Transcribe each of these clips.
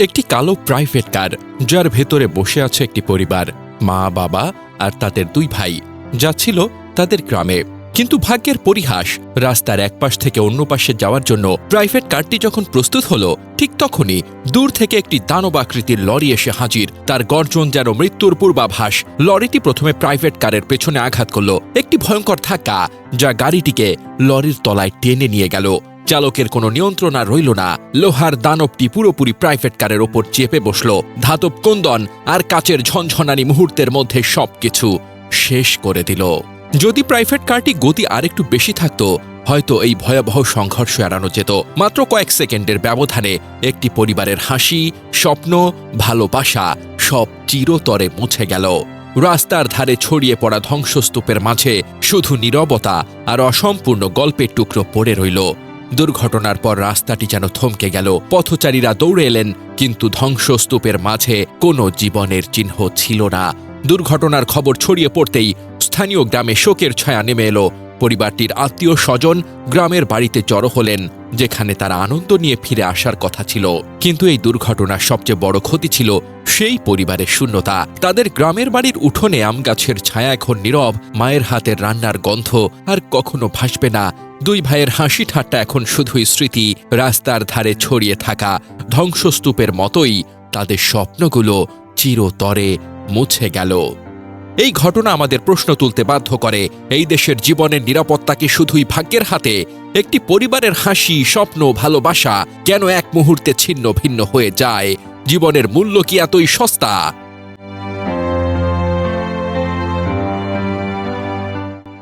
একটি কালো private car, যার ভেতরে বসে আছে একটি পরিবার, মা, বাবা আর তাদের দুই ভাই যাচ্ছিল তাদের গ্রামে। কিন্তু ভাগ্যের পরিহাস, রাস্তার এক পাশ থেকে অন্য পাশে যাওয়ার জন্য প্রাইভেট কারটি যখন প্রস্তুত হলো, ঠিক তখনই দূর থেকে একটি দানবাকৃতির লরি এসে হাজির। তার গর্জন যেন মৃত্যুর পূর্বাভাস, লরিটি প্রথমে প্রাইভেট কারের পেছনে আঘাত করল। একটি ভয়ঙ্কর ধাক্কা, যা গাড়িটিকে লরির তলায় টেনে নিয়ে গেল। চালকের কোনো নিয়ন্ত্রণ আর রইল না। লোহার দানবটি পুরোপুরি প্রাইভেট কারের ওপর চেপে বসল। ধাতব কন্দন আর কাচের ঝনঝনানি মুহূর্তের মধ্যে সবকিছু শেষ করে দিল। যদি প্রাইভেট কারটি গতি আরেকটু বেশি থাকতো, হয়তো এই ভয়াবহ সংঘর্ষ এড়ানো যেত। মাত্র কয়েক সেকেন্ডের ব্যবধানে একটি পরিবারের হাসি, স্বপ্ন, ভালোবাসা সব চিরতরে মুছে গেল। রাস্তার ধারে ছড়িয়ে পড়া ধ্বংসস্তূপের মাঝে শুধু নীরবতা আর অসম্পূর্ণ গল্পের টুকরো পড়ে রইল। দুর্ঘটনার পর রাস্তাটি যেন থমকে গেল। পথচারীরা দৌড়ে এলেন, কিন্তু ধ্বংসস্তূপের মাঝে কোনো জীবনের চিহ্ন ছিল না। দুর্ঘটনার খবর ছড়িয়ে পড়তেই স্থানীয় গ্রামে শোকের ছায়া নেমে এলো। পরিবারটির আত্মীয় স্বজন গ্রামের বাড়িতে জড়ো হলেন, যেখানে তারা আনন্দ নিয়ে ফিরে আসার কথা ছিল। কিন্তু এই দুর্ঘটনার সবচেয়ে বড় ক্ষতি ছিল সেই পরিবারের শূন্যতা। তাদের গ্রামের বাড়ির উঠোনে আম গাছের ছায়া এখন নীরব, মায়ের হাতের রান্নার গন্ধ আর কখনো ভাসবে না। দুই ভাইয়ের হাসি ঠাট্টা এখন শুধুই স্মৃতি, রাস্তার ধারে ছড়িয়ে থাকা ধ্বংসস্তূপের মতোই তাদের স্বপ্নগুলো চিরতরে মুছে গেল। এই ঘটনা আমাদের প্রশ্ন তুলতে বাধ্য করে, এই দেশের জীবনের নিরাপত্তাকে শুধুই ভাগ্যের হাতে? একটি পরিবারের হাসি, স্বপ্ন, ভালোবাসা কেন এক মুহূর্তে ছিন্ন ভিন্ন হয়ে যায়? জীবনের মূল্য কি এতই সস্তা?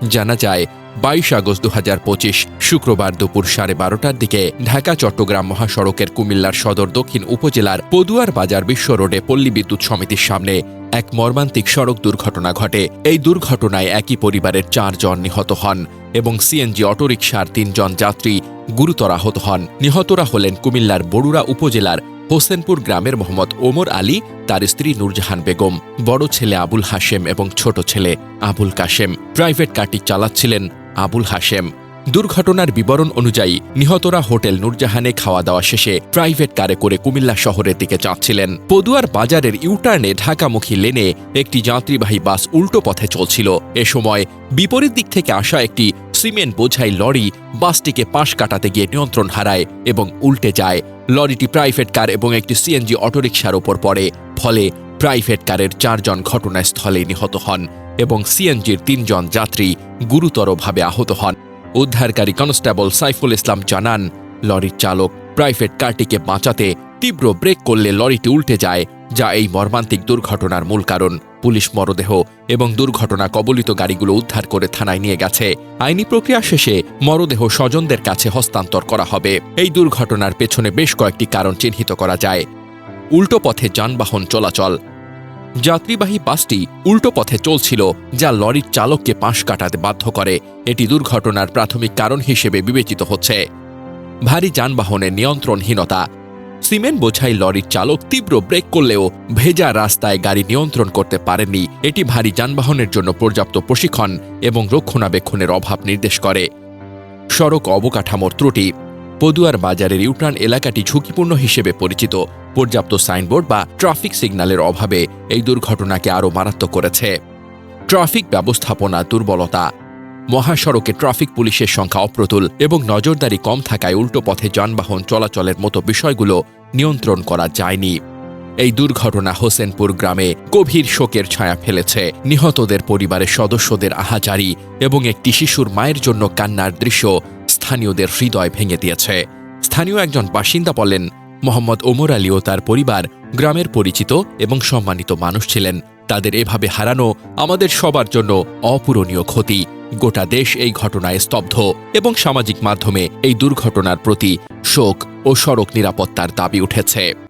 জানা যায়, বাইশ আগস্ট দু হাজার পঁচিশ শুক্রবার দুপুর সাড়ে বারোটার দিকে ঢাকা, চট্টগ্রাম মহাসড়কের কুমিল্লার সদর দক্ষিণ উপজেলার পদুয়ার বাজার বিশ্ব রোডে পল্লী বিদ্যুৎ সমিতির সামনে এক মর্মান্তিক সড়ক দুর্ঘটনা ঘটে। এই দুর্ঘটনায় একই পরিবারের চারজন নিহত হন এবং সিএনজি, অটোরিকশার তিনজন যাত্রী গুরুতর আহত হন। নিহতরা হলেন কুমিল্লার বড়ুরা উপজেলার হোসেনপুর গ্রামের মোহাম্মদ ওমর আলী, তার স্ত্রী নূরজাহান বেগম, বড় ছেলে আবুল হাশেম এবং ছোট ছেলে আবুল কাশেম। প্রাইভেট কারটি চালাচ্ছিলেন আবুল হাশেম। দুর্ঘটনার বিবরণ অনুযায়ী নিহতরা হোটেল নূরজাহানে খাওয়া দাওয়া শেষে প্রাইভেট কারে করে কুমিল্লা শহরের দিকে যাচ্ছিলেন। পদুয়ার বাজারের ইউটার্নে ঢাকামুখী লেনে একটি যাত্রীবাহী বাস উল্টো পথে চলছিল। এ সময় বিপরীত দিক থেকে আসা একটি সিমেন্ট বোঝাই লরি বাসটিকে পাশ কাটাতে গিয়ে নিয়ন্ত্রণ হারায় এবং উল্টে যায়। লরিটি প্রাইভেট কার এবং একটি সিএনজি অটোরিকশার ওপর পড়ে। ফলে প্রাইভেট কারের চারজন ঘটনাস্থলে নিহত হন এবং সিএনজির তিনজন যাত্রী গুরুতরভাবে আহত হন। উদ্ধারকারী কনস্টেবল সাইফুল ইসলাম জানান, লরির চালক প্রাইভেট কারটিকে বাঁচাতে তীব্র ব্রেক করলে লরিটি উল্টে যায়, যা এই মর্মান্তিক দুর্ঘটনার মূল কারণ। পুলিশ মরদেহ এবং দুর্ঘটনা কবলিত গাড়িগুলো উদ্ধার করে থানায় নিয়ে গেছে। আইনি প্রক্রিয়া শেষে মরদেহ স্বজনদের কাছে হস্তান্তর করা হবে। এই দুর্ঘটনার পেছনে বেশ কয়েকটি কারণ চিহ্নিত করা যায়। উল্টো পথে যানবাহন চলাচল। যাত্রীবাহী বাসটি উল্টো পথে চলছিল, যা লরির চালককে পাশ কাটাতে বাধ্য করে। এটি দুর্ঘটনার প্রাথমিক কারণ হিসেবে বিবেচিত হচ্ছে। ভারী যানবাহনের নিয়ন্ত্রণহীনতা সিমেন্ট বোঝাই লরির চালক তীব্র ব্রেক করলেও ভেজা রাস্তায় গাড়ি নিয়ন্ত্রণ করতে পারেননি। এটি ভারী যানবাহনের জন্য পর্যাপ্ত প্রশিক্ষণ এবং রক্ষণাবেক্ষণের অভাব নির্দেশ করে। সড়ক অবকাঠামোর ত্রুটি। পদুয়ার বাজারের ইউটার্ন এলাকাটি ঝুঁকিপূর্ণ হিসেবে পরিচিত। পর্যাপ্ত সাইনবোর্ড বা ট্রাফিক সিগন্যালের অভাবে এই দুর্ঘটনাকে আরও মারাত্মক করেছে। ট্রাফিক ব্যবস্থাপনা দুর্বলতা। মহাসড়কে ট্রাফিক পুলিশের সংখ্যা অপ্রতুল এবং নজরদারি কম থাকায় উল্টো পথে যানবাহন চলাচলের মতো বিষয়গুলো নিয়ন্ত্রণ করা যায়নি। এই দুর্ঘটনা হোসেনপুর গ্রামে গভীর শোকের ছায়া ফেলেছে। নিহতদের পরিবারের সদস্যদের আহাজারি এবং একটি শিশুর মায়ের জন্য কান্নার দৃশ্য স্থানীয়দের হৃদয় ভেঙে দিয়েছে। স্থানীয় একজন বাসিন্দা বলেন, মোহাম্মদ ওমর আলী ও তার পরিবার গ্রামের পরিচিত এবং সম্মানিত মানুষ ছিলেন। তাদের এভাবে হারানো আমাদের সবার জন্য অপূরণীয় ক্ষতি। গোটা দেশ এই ঘটনায় স্তব্ধ এবং সামাজিক মাধ্যমে এই দুর্ঘটনার প্রতি শোক ও সড়ক নিরাপত্তার দাবি উঠেছে।